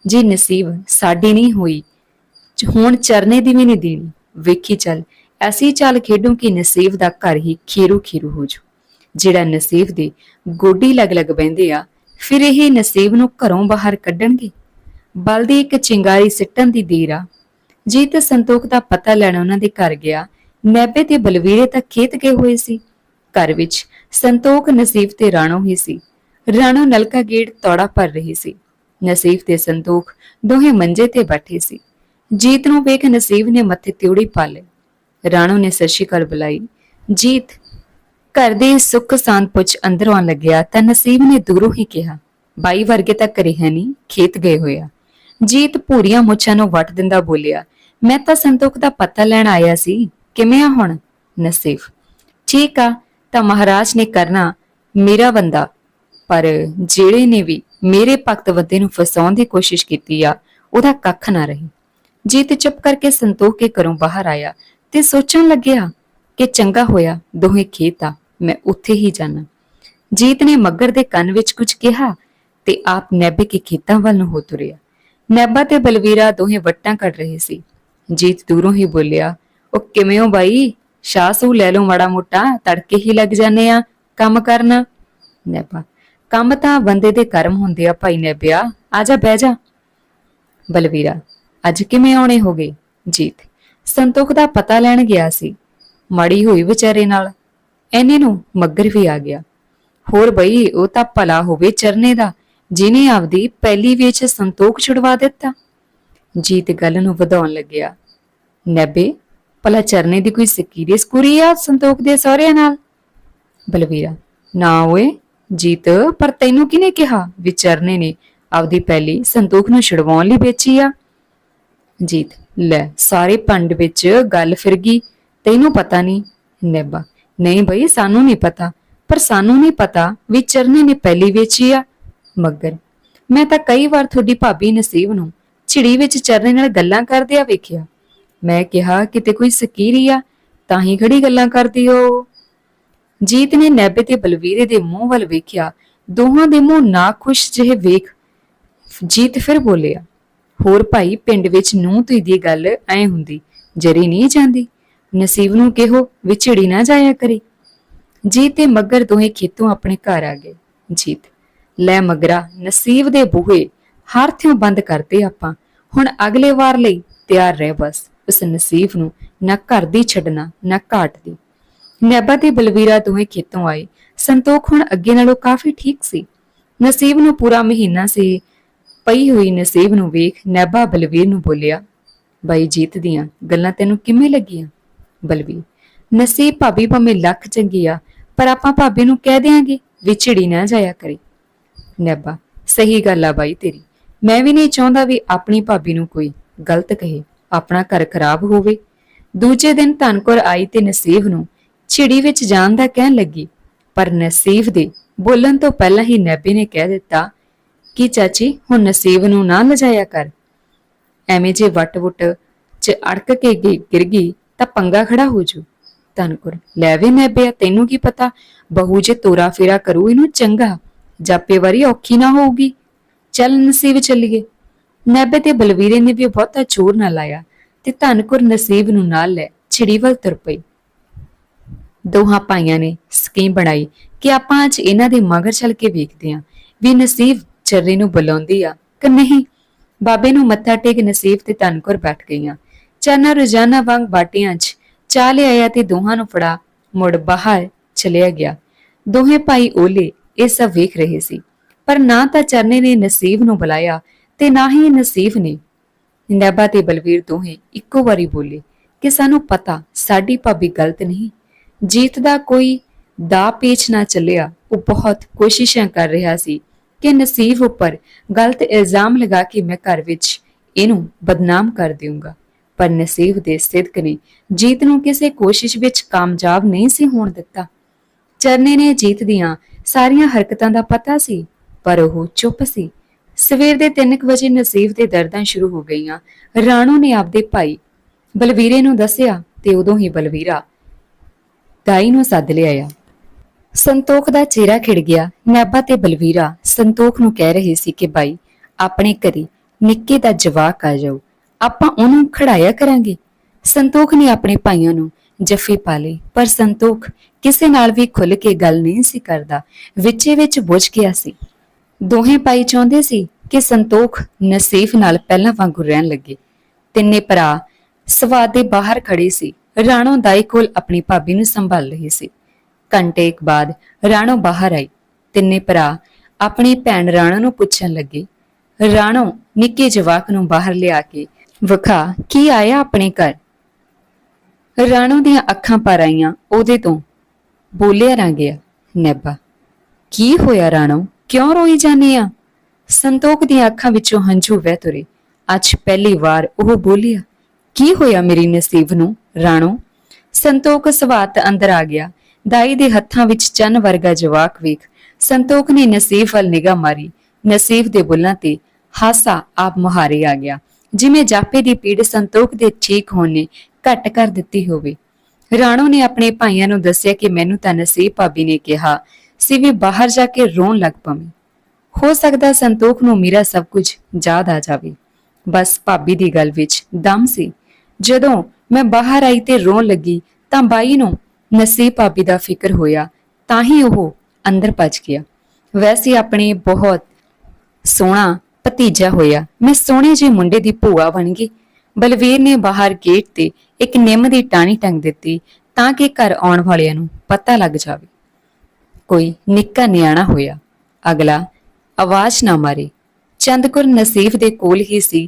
Speaker 1: ਜੀ ਨਸੀਬ ਸਾਡੀ ਨਹੀਂ ਹੋਈ, ਹੁਣ ਚਰਨੇ ਦੀ ਵੀ ਨਹੀਂ ਦੇਣੀ। ਵੇਖੀ ਚੱਲ ਐਸੀ ਚਾਲ ਖੇਡੂ ਕਿ ਨਸੀਬ ਦਾ ਘਰ ਹੀ ਖੀਰੂ ਖੀਰੂ ਹੋ ਜਾਊ। ਜਿਹੜਾ ਨਸੀਬ ਦੇ ਗੋਡੀ ਲਗ ਲਗ ਬੈੰਦੇ ਆ, ਫਿਰ ਇਹ ਨਸੀਬ ਨੂੰ ਘਰੋਂ ਬਾਹਰ ਕੱਢਣਗੇ? ਬਲ ਦੀ ਇੱਕ ਚਿੰਗਾਰੀ ਸਿੱਟਣ ਦੀ ਦੇਰ ਆ। ਜੀਤ ਸੰਤੋਖ ਦਾ ਪਤਾ ਲੈਣ ਉਹਨਾਂ ਦੇ ਘਰ ਗਿਆ ਨੈਬੇ ਤੇ ਬਲਵੀਰੇ ਤੱਕ ਖੇਤ ਗਏ ਹੋਏ ਸੀ। ਘਰ ਵਿੱਚ ਸੰਤੋਖ ਨਸੀਬ ਤੇ ਰਾਣੋ ਹੀ ਸੀ। ਰਾਣੋ ਨਲਕਾ ਗੇੜ ਤੌੜਾ ਭਰ ਰਹੀ ਸੀ। ਨਸੀਬ ਤੇ ਸੰਤੋਖ ਦੋਹੇ ਮੰਜੇ ਤੇ ਬੈਠੇ ਸੀ। ਜੀਤ ਨੂੰ ਵੇਖ ਨਸੀਬ ਨੇ ਮੱਥੇ ਤਿਉੜੀ ਪਾ ਲਈ ਰਾਣੋ ਨੇ ਸਤਿ ਸ਼੍ਰੀ ਅਕਾਲ ਬੁਲਾਈ। ਜੀਤ, ਘਰ ਦੇ ਸੁੱਖ ਸਾਂਦ ਪੁੱਛ ਅੰਦਰ ਆਉਣ ਲੱਗਿਆ ਤਾਂ ਨਸੀਬ ਨੇ ਦੂਰੋਂ ਹੀ ਕਿਹਾ, ਬਾਈ ਵਰਗੇ ਤਾਂ ਘਰੇ ਹੈ ਨਹੀਂ, ਖੇਤ ਗਏ ਹੋਇਆ ਜੀਤ ਪੂਰੀਆਂ ਮੁੱਛਾਂ ਨੂੰ ਵੱਟ ਦਿੰਦਾ ਬੋਲਿਆ, ਮੈਂ ਤਾਂ ਸੰਤੋਖ ਦਾ ਪਤਾ ਲੈਣ ਆਇਆ ਸੀ, ਕਿਵੇਂ ਆ ਹੁਣ? ਨਸੀਬ, ਠੀਕ ਆ, ਤਾਂ ਮਹਾਰਾਜ ਨੇ ਕਰਨਾ ਮੇਰਾ ਬੰਦਾ, ਪਰ ਜਿਹੜੇ ਨੇ ਵੀ ਮੇਰੇ ਭਗਤ ਬੰਦੇ ਨੂੰ ਫਸਾਉਣ ਦੀ ਕੋਸ਼ਿਸ਼ ਕੀਤੀ ਆ, ਉਹਦਾ ਕੱਖ ਨਾ ਰਹੀ। ਜੀਤ ਚੁੱਪ ਕਰਕੇ ਸੰਤੋਖ ਕੇ ਘਰੋਂ ਬਾਹਰ ਆਇਆ ਤੇ ਸੋਚਣ ਲੱਗਿਆ ਕਿ ਚੰਗਾ ਹੋਇਆ ਦੋਹੇ ਖੇਤ ਆ, ਮੈਂ ਉੱਥੇ ਹੀ ਜਾਣਾ। ਜੀਤ ਨੇ ਮੱਗਰ ਦੇ ਕੰਨ ਵਿੱਚ ਕੁਝ ਕਿਹਾ ਤੇ ਆਪ ਨੈਬੇ ਕੇ ਖੇਤਾਂ ਵੱਲ ਨੂੰ ਹੋ ਤੁਰਿਆ। ਨੈਬਾ ਤੇ ਬਲਵੀਰਾ ਦੋਹੇ ਵੱਟਾਂ ਕੱਢ ਰਹੇ ਸੀ। ਜੀਤ ਦੂਰੋਂ ਹੀ ਬੋਲਿਆ, ਉਹ ਕਿਵੇਂ ਹੋ ਬਾਈ? ਸ਼ਾਸੂ ਲੈ ਲਓ ਮਾੜਾ ਮੋਟਾ, ਤੜਕੇ ਹੀ ਲੱਗ ਜਾਂਦੇ ਆ ਕੰਮ ਕਰਨਾ। ਨੈਬਾ, ਕੰਮ ਤਾਂ ਬੰਦੇ ਦੇ ਕਰਮ ਹੁੰਦੇ ਆ ਭਾਈ ਨੈਬਿਆ, ਆ ਜਾ ਬਹਿ ਜਾ। ਬਲਵੀਰਾ, ਅੱਜ ਕਿਵੇਂ ਆਉਣੇ ਹੋਗੇ? ਜੀਤ ਸੰਤੋਖ ਦਾ ਪਤਾ ਲੈਣ ਗਿਆ ਸੀ। ਮੜੀ ਹੋਈ ਵਿਚਾਰੇ ਨਾਲ। ਐਨੇ ਨੂੰ ਮੱਗਰ ਵੀ ਆ ਗਿਆ। ਹੋਰ ਬਈ, ਉਹ ਤਾਂ ਭਲਾ ਹੋਵੇ ਚਰਨੇ ਦਾ ਜਿਨੇ ਆਪਦੀ ਪਹਿਲੀ ਵਿੱਚ ਸੰਤੋਖ ਛੁਡਵਾ ਦਿੱਤਾ। ਜੀਤ ਗੱਲ ਨੂੰ ਵਧਾਉਣ ਲੱਗਿਆ। ਨੈਬੇ, ਭਲਾ ਚਰਨੇ ਦੀ ਕੋਈ ਸਕੀਰੀ ਸਕੂਰੀ ਆ ਸੰਤੋਖ ਦੇ ਸਹੁਰਿਆਂ ਨਾਲ? ਬਲਵੀਰਾ, ਨਾ ਓਏ, ਜੀਤ, ਪਰ ਤੈਨੂੰ ਕਿਹਨੇ ਕਿਹਾ ਵੀ ਚਰਨੇ ਨੇ ਆਪਦੀ ਪਹਿਲੀ ਸੰਤੋਖ ਨੂੰ ਛੁਡਵਾਉਣ ਲਈ ਵੇਚੀ ਆ? ਜੀਤ ਲੈ, ਸਾਰੇ ਪੰਡ ਵਿੱਚ ਗੱਲ ਫਿਰ ਗਈ। ਤੈਨੂੰ ਪਤਾ ਨਹੀਂ ਨੇਬਾ, ਨਹੀਂ ਬਈ, ਸਾਨੂੰ ਨਹੀਂ ਪਤਾ। ਪਰ ਸਾਨੂੰ ਨਹੀਂ ਪਤਾ ਵੀ ਚਰਨੇ ਨੇ ਪਹਿਲੀ ਵੇਚੀ ਆ। ਮਗਰ, ਮੈਂ ਤਾਂ ਕਈ ਵਾਰ ਤੁਹਾਡੀ ਭਾਬੀ ਨਸੀਬ ਨੂੰ ਝਿੜੀ ਵਿੱਚ ਚਰਨੇ ਨਾਲ ਗੱਲਾਂ ਕਰਦੇ ਆ ਵੇਖਿਆ। ਮੈਂ ਕਿਹਾ, ਕਿਤੇ ਕੋਈ ਸਕੀਰੀ ਆ, ਤਾਂ ਹੀ ਖੜੀ ਗੱਲਾਂ ਕਰਦੀ ਹੋ ਜੀਤ ਨੇ ਨੈਬੇ ਤੇ ਬਲਵੀਰੇ ਦੇ ਮੂੰਹ ਵੱਲ ਵੇਖਿਆ। ਦੋਹਾਂ ਦੇ ਮੂੰਹ ਨਾ ਖੁਸ਼ ਜਿਹੇ ਵੇਖ। ਜੀਤ ਫਿਰ ਬੋਲਿਆ ਹੋਰ ਭਾਈ ਪਿੰਡ ਵਿੱਚ ਨੂੰ ਧੀ ਦੀ ਗੱਲ ਐ ਹੁੰਦੀ, ਜਰੀ ਨਹੀਂ ਜਾਂਦੀ। ਨਸੀਬ ਨੂੰ ਕਿਹੋ ਵਿਛੜੀ ਨਾ ਜਾਇਆ ਕਰੇ। ਜੀਤ ਤੇ ਮੱਗਰ ਦੋਹੇ ਖੇਤੋਂ ਆਪਣੇ ਘਰ ਆ ਗਏ। ਜੀਤ, ਲੈ ਮਗਰਾ, ਨਸੀਬ ਦੇ ਬੂਹੇ, ਹਰ ਥਿਉ ਬੰਦ ਕਰਦੇ ਆਪਾਂ। ਹੁਣ ਅਗਲੇ ਵਾਰ ਲਈ ਤਿਆਰ ਰਹਿ ਬਸ, ਉਸ ਨਸੀਬ ਨੂੰ ਨਾ ਘਰ ਦੀ ਛੱਡਣਾ, ਨਾ ਘਾਟ ਦੀ। ਨੈਬਾ ਤੇ ਬਲਵੀਰਾ ਦੋਵੇਂ ਖੇਤੋਂ ਆਏ। ਸੰਤੋਖ ਹੁਣ ਅੱਗੇ ਨਾਲੋਂ ਕਾਫੀ ਠੀਕ ਸੀ। ਨਸੀਬ ਨੂੰ ਪੂਰਾ ਮਹੀਨਾ ਸੀ ਪਈ ਹੋਈ ਨਸੀਬ ਨੂੰ ਵੇਖ ਨੈਬਾ ਬਲਵੀਰ ਨੂੰ ਬੋਲਿਆ, ਬਾਈ ਜੀਤ ਦੀਆਂ ਗੱਲਾਂ ਤੈਨੂੰ ਕਿਵੇਂ ਲੱਗੀਆਂ? ਬਲਵੀਰ ਨਸੀਬ ਭਾਬੀ ਭਾਵੇਂ ਲੱਖ ਚੰਗੀ ਆ, ਪਰ ਆਪਾਂ ਭਾਬੀ ਨੂੰ ਕਹਿ ਦਿਆਂਗੇ ਵਿਛੜੀ ਨਾ ਜਾਇਆ ਕਰੇ। ਨੈਬਾ, ਸਹੀ ਗੱਲ ਆ ਬਾਈ ਤੇਰੀ। ਮੈਂ ਵੀ ਨਹੀਂ ਚਾਹੁੰਦਾ ਵੀ ਆਪਣੀ ਭਾਬੀ ਨੂੰ ਕੋਈ ਗਲਤ ਕਹੇ, ਆਪਣਾ ਘਰ ਖਰਾਬ ਹੋਵੇ। ਦੂਜੇ ਦਿਨ ਧਨਕੌਰ ਆਈ ਤੇ ਨਸੀਬ ਨੂੰ ਛਿੜੀ ਵਿੱਚ ਜਾਣ ਦਾ ਕਹਿਣ ਲੱਗੀ, ਪਰ ਨਸੀਬ ਦੇ ਬੋਲਣ ਤੋਂ ਪਹਿਲਾਂ ਹੀ ਨੈਬੇ ਨੇ ਕਹਿ ਦਿੱਤਾ ਕਿ ਚਾਚੀ, ਹੁਣ ਨਸੀਬ ਨੂੰ ਨਾ ਲਜਾਇਆ ਕਰ। ਐਵੇਂ ਜੇ ਵਟ-ਵੁੱਟ ਚ ਅੜਕ ਕੇ ਗਿਰ ਗਈ, ਤਾਂ ਪੰਗਾ ਖੜਾ ਹੋ ਜੂ। ਧਨਕੁਰ ਲੈ ਵੇ ਨੈਬਿਆ ਤੈਨੂੰ ਕੀ ਪਤਾ? ਬਹੂ ਜੇ ਤੋਰਾ ਫੇਰਾ ਕਰੂ ਇਹਨੂੰ ਚੰਗਾ, ਜਾਪੇ ਵਾਰੀ ਔਖੀ ਨਾ ਹੋਊਗੀ। ਚੱਲ ਨਸੀਬ ਚੱਲੀਏ। ਨੈਬੇ ਤੇ ਬਲਵੀਰੇ ਨੇ ਵੀ ਬਹੁਤਾ ਜ਼ੋਰ ਨਾ ਲਾਇਆ, ਤੇ ਧਨਕੁਰ ਨਸੀਬ ਨੂੰ ਨਾਲ ਲੈ ਛਿੜੀ ਵੱਲ ਤੁਰ ਪਈ। ਦੋਹਾਂ ਭਾਈਆਂ ਨੇ ਸਕੀਮ ਬਣਾਈ ਕਿ ਆਪਾਂ ਅੱਜ ਇਹਨਾਂ ਦੇ ਮਗਰ ਚੱਲ ਕੇ ਵੇਖਦੇ ਆਂ, ਵੀ ਨਸੀਬ ਚਰਰੀ ਨੂੰ ਬੁਲਾਉਂਦੀ ਆ ਕਿ ਨਹੀਂ, ਬਾਬੇ ਨੂੰ ਮੱਥਾ ਟੇਕ ਨਸੀਬ ਤੇ ਧਨਕੁਰ ਬੈਠ ਗਈਆਂ ਚਰਨਾ ਰੋਜ਼ਾਨਾ ਵਾਂਗ ਬਾਟੀਆਂ 'ਚ ਚਾਹ ਲਿਆਇਆ ਤੇ ਦੋਹਾਂ ਨੂੰ ਫੜਾ, ਮੁੜ ਬਾਹਰ ਚਲਿਆ ਗਿਆ। ਦੋਹੇ ਭਾਈ ਓਲੇ ਇਹ ਸਭ ਵੇਖ ਰਹੇ ਸੀ, ਪਰ ਨਾ ਤਾਂ ਚਰਨੇ ਨੇ ਨਸੀਬ ਨੂੰ ਬੁਲਾਇਆ ਤੇ ਨਾ ਹੀ ਨਸੀਬ ਨੇ। ਨੈਬਾ ਤੇ ਬਲਵੀਰ ਦੋਹੇ ਇੱਕੋ ਵਾਰੀ ਬੋਲੇ ਕਿ ਸਾਨੂੰ ਪਤਾ, ਸਾਡੀ ਭਾਬੀ ਗਲਤ ਨਹੀਂ। ਜੀਤ ਦਾ ਕੋਈ ਦਾ ਪੇਚ ਨਾ ਚੱਲਿਆ, ਉਹ ਬਹੁਤ ਕੋਸ਼ਿਸ਼ਾਂ ਕਰ ਰਿਹਾ ਸੀ। ਕਿ ਨਸੀਬ ਉੱਪਰ ਗਲਤ ਇਲਜ਼ਾਮ ਲਗਾ ਕੇ ਮੈਂ ਘਰ ਵਿੱਚ ਇਹਨੂੰ ਬਦਨਾਮ ਕਰ ਦਿਊਂਗਾ। ਪਰ ਨਸੀਬ ਦੇ ਸਿਦਕ ਨੇ ਜੀਤ ਨੂੰ ਕਿਸੇ ਕੋਸ਼ਿਸ਼ ਵਿੱਚ ਕਾਮਯਾਬ ਨਹੀਂ ਸੀ ਹੋਣ ਦਿੱਤਾ। ਚਰਨੇ ਨੇ ਜੀਤ ਦੀਆਂ ਸਾਰੀਆਂ ਹਰਕਤਾਂ ਦਾ ਪਤਾ ਸੀ, ਪਰ ਉਹ ਚੁੱਪ ਸੀ। ਸਵੇਰ ਦੇ 3 ਵਜੇ ਨਸੀਬ ਦੇ ਦਰਦਾਂ ਸ਼ੁਰੂ ਹੋ ਗਈਆਂ। ਰਾਣੋ ਨੇ ਆਪਦੇ ਭਾਈ ਬਲਵੀਰੇ ਨੂੰ ਦੱਸਿਆ ਤੇ ਉਦੋਂ ਹੀ ਬਲਵੀਰਾ ਦਾਈ ਨੂੰ ਸੱਦ ਲਿਆਇਆ। ਸੰਤੋਖ ਦਾ ਚਿਹਰਾ ਖਿੜ ਗਿਆ। ਨੈਬਾ ਤੇ ਬਲਵੀਰਾ ਸੰਤੋਖ ਨੂੰ ਕਹਿ ਰਹੇ ਸੀ ਕਿ ਬਾਈ, ਆਪਣੇ ਘਰੇ ਨਿੱਕੇ ਦਾ ਜਵਾਕ ਆ ਜਾਓ। ਆਪਾਂ ਉਹਨੂੰ ਖੜਾਇਆ ਕਰਾਂਗੇ। ਸੰਤੋਖ ਨੇ ਆਪਣੇ ਭਾਈਆਂ ਨੂੰ ਜੱਫੀ ਪਾ ਲਈ ਪਰ ਸੰਤੋਖ ਕਿਸੇ ਨਾਲ ਵੀ ਖੁੱਲ ਕੇ ਗੱਲ ਨਹੀਂ ਸੀ ਕਰਦਾ। ਵਿੱਚੇ ਵਿੱਚ ਬੁਝ ਗਿਆ ਸੀ। ਦੋਹੇ ਭਾਈ ਚਾਹੁੰਦੇ ਸੀ ਕਿ ਸੰਤੋਖ ਨਸੀਫ ਨਾਲ ਪਹਿਲਾਂ ਵਾਂਗੂ ਰਹਿਣ ਲੱਗੇ। ਤਿੰਨੇ ਭਰਾ ਸਵਾਦ ਦੇ ਬਾਹਰ ਖੜੇ ਸੀ। ਰਾਣੋ ਦਾਈ ਕੋਲ ਆਪਣੀ ਭਾਬੀ ਨੂੰ ਸੰਭਾਲ ਰਹੀ ਸੀ। ਘੰਟੇ ਇੱਕ ਬਾਅਦ ਰਾਣੋ ਬਾਹਰ ਆਈ। ਤਿੰਨੇ ਭਰਾ ਆਪਣੀ ਭੈਣ ਰਾਣੋ ਨੂੰ ਪੁੱਛਣ ਲੱਗੇ। ਰਾਣੋ ਨਿੱਕੇ ਜਵਾਕ ਨੂੰ ਬਾਹਰ ਲਿਆ ਕੇ, ਵਿਖਾ, ਕੀ ਆਇਆ ਆਪਣੇ ਘਰ? ਰਾਣੋ ਦੀਆਂ ਅੱਖਾਂ ਪਰ ਆਈਆਂ ਉਹਦੇ ਤੋਂ। ਬੋਲਿਆ ਨਾ ਗਿਆ, ਨੈਬਾ, ਕੀ ਹੋਇਆ ਰਾਣੋ? ਕਿਉਂ ਰੋਈ ਜਾਂਦੀ ਆ? ਸੰਤੋਖ ਦੀਆਂ ਅੱਖਾਂ ਵਿੱਚੋਂ ਹੰਝੂ ਵਹਿ ਤੁਰੇ। ਅੱਜ ਪਹਿਲੀ ਵਾਰ ਉਹ ਬੋਲਿਆ, ਕੀ ਹੋਇਆ ਮੇਰੀ ਨਸੀਬ ਨੂੰ, ਰਾਣੋ? ਸੰਤੋਖ ਸਵਾਤ ਅੰਦਰ ਆ ਗਿਆ। ਦਾਈ ਦੇ ਹੱਥਾਂ ਵਿੱਚ ਚੰਨ ਵਰਗਾ ਜਵਾਕ ਵੇਖ ਸੰਤੋਖ ਨੇ ਨਸੀਬ ਵੱਲ ਨਿਗਾਹ ਮਾਰੀ। ਨਸੀਬ ਦੇ ਬੁੱਲਾਂ ਤੇ ਹਾਸਾ ਆਪ ਮੁਹਾਰੇ ਆ ਗਿਆ। ਜਿਵੇਂ ਜਾਪੇ ਦੀ ਪੀੜ ਸੰਤੋਖ ਦੇ ਠੀਕ ਹੋਣ ਨੇ ਘਟ ਕਰ ਦਿੱਤੀ ਹੋਵੇ। ਰਾਣੋ ਨੇ ਆਪਣੇ ਭਾਈਆਂ ਨੂੰ ਦੱਸਿਆ ਕਿ ਮੈਨੂੰ ਤਾਂ ਨਸੀਬ ਭਾਬੀ ਨੇ ਕਿਹਾ ਸੀ ਵੀ ਬਾਹਰ ਜਾ ਕੇ ਰੋਣ ਲੱਗ ਪਵੇਂ। ਹੋ ਸਕਦਾ ਸੰਤੋਖ ਨੂੰ ਮੇਰਾ ਸਭ ਕੁਝ ਯਾਦ ਆ ਜਾਵੇ। ਬਸ ਭਾਬੀ ਦੀ ਗੱਲ ਵਿੱਚ ਦਮ ਸੀ। ਜਦੋਂ ਮੈਂ ਬਾਹਰ ਆਈ ਤੇ ਰੋਣ ਲੱਗੀ ਤਾਂ ਬਾਈ ਨੂੰ ਨਸੀਬ ਭਾਬੀ ਦਾ ਫਿਕਰ ਹੋਇਆ, ਤਾਂ ਹੀ ਉਹ ਅੰਦਰ ਭੱਜ ਗਿਆ। ਵੈਸੇ ਆਪਣੇ ਬਹੁਤ ਸੋਹਣਾ ਭਤੀਜਾ ਹੋਇਆ। ਮੈਂ ਸੋਹਣੇ ਜਿਹੇ ਮੁੰਡੇ ਦੀ ਭੂਆ ਬਣ ਗਈ। ਬਲਵੀਰ ਨੇ ਬਾਹਰ ਗੇਟ ਤੇ ਇੱਕ ਨਿੰਮ ਦੀ ਟਾਹਣੀ ਟੰਗ ਦਿੱਤੀ ਤਾਂ ਕਿ ਘਰ ਆਉਣ ਵਾਲਿਆਂ ਨੂੰ ਪਤਾ ਲੱਗ ਜਾਵੇ। ਕੋਈ ਨਿੱਕਾ ਨਿਆਣਾ ਹੋਇਆ। ਅਗਲਾ ਆਵਾਜ਼ ਨਾ ਮਾਰੇ। ਚੰਦਕੁਰ ਨਸੀਬ ਦੇ ਕੋਲ ਹੀ ਸੀ।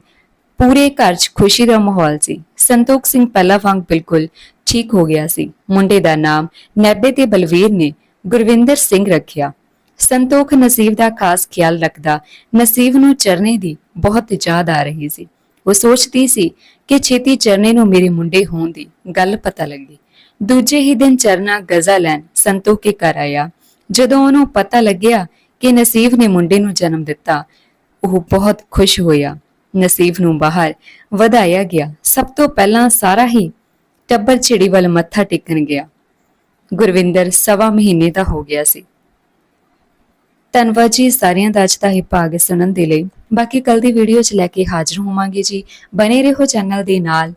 Speaker 1: ਪੂਰੇ ਘਰ 'ਚ ਖੁਸ਼ੀ ਦਾ ਮਾਹੌਲ ਸੀ। ਸੰਤੋਖ ਸਿੰਘ ਪਹਿਲਾਂ ਵਾਂਗ ਬਿਲਕੁਲ ਠੀਕ ਹੋ ਗਿਆ ਸੀ। ਮੁੰਡੇ ਦਾ ਨਾਮ ਨੈਬੇ ਤੇ ਬਲਵੀਰ ਨੇ ਗੁਰਵਿੰਦਰ ਸਿੰਘ ਰੱਖਿਆ। ਸੰਤੋਖ ਨਸੀਬ ਦਾ ਖਾਸ ਖਿਆਲ ਰੱਖਦਾ ਨਸੀਬ ਨੂੰ ਚਰਨੇ ਦੀ ਬਹੁਤ ਯਾਦ ਆ ਰਹੀ ਸੀ। ਉਹ ਸੋਚਦੀ ਸੀ ਕਿ ਛੇਤੀ ਚਰਨੇ ਨੂੰ ਮੇਰੇ ਮੁੰਡੇ ਹੋਣ ਦੀ ਗੱਲ ਪਤਾ ਲੱਗੀ। ਦੂਜੇ ਹੀ ਦਿਨ ਚਰਨਾ ਗਜ਼ਾ ਲੈਣ ਸੰਤੋਖ ਕੇ ਘਰ ਆਇਆ। ਜਦੋਂ ਉਹਨੂੰ ਪਤਾ ਲੱਗਿਆ ਕਿ ਨਸੀਬ ਨੇ ਮੁੰਡੇ ਨੂੰ ਜਨਮ ਦਿੱਤਾ, ਉਹ ਬਹੁਤ ਖੁਸ਼ ਹੋਇਆ। ਨਸੀਬ ਨੂੰ ਬਾਹਰ ਵਧਾਇਆ ਗਿਆ। ਸਭ ਤੋਂ ਪਹਿਲਾਂ ਸਾਰਾ ਹੀ ਟੱਬਰ ਛਿੜੀ ਵੱਲ ਮੱਥਾ ਟੇਕਣ ਗਿਆ। ਗੁਰਵਿੰਦਰ ਸਵਾ ਮਹੀਨੇ ਦਾ ਹੋ ਗਿਆ ਸੀ। ਧੰਨਵਾਦ ਜੀ, ਸਾਰਿਆਂ ਦਾ ਅੱਜ ਦਾ ਇਹ ਭਾਗ ਸੁਣਨ ਦੇ ਲਈ। ਬਾਕੀ ਕੱਲ ਦੀ ਵੀਡੀਓ 'ਚ ਲੈ ਕੇ ਹਾਜ਼ਰ ਹੋਵਾਂਗੇ ਜੀ। ਬਨੇ ਰਹੋ ਚੈਨਲ ਦੇ ਨਾਲ।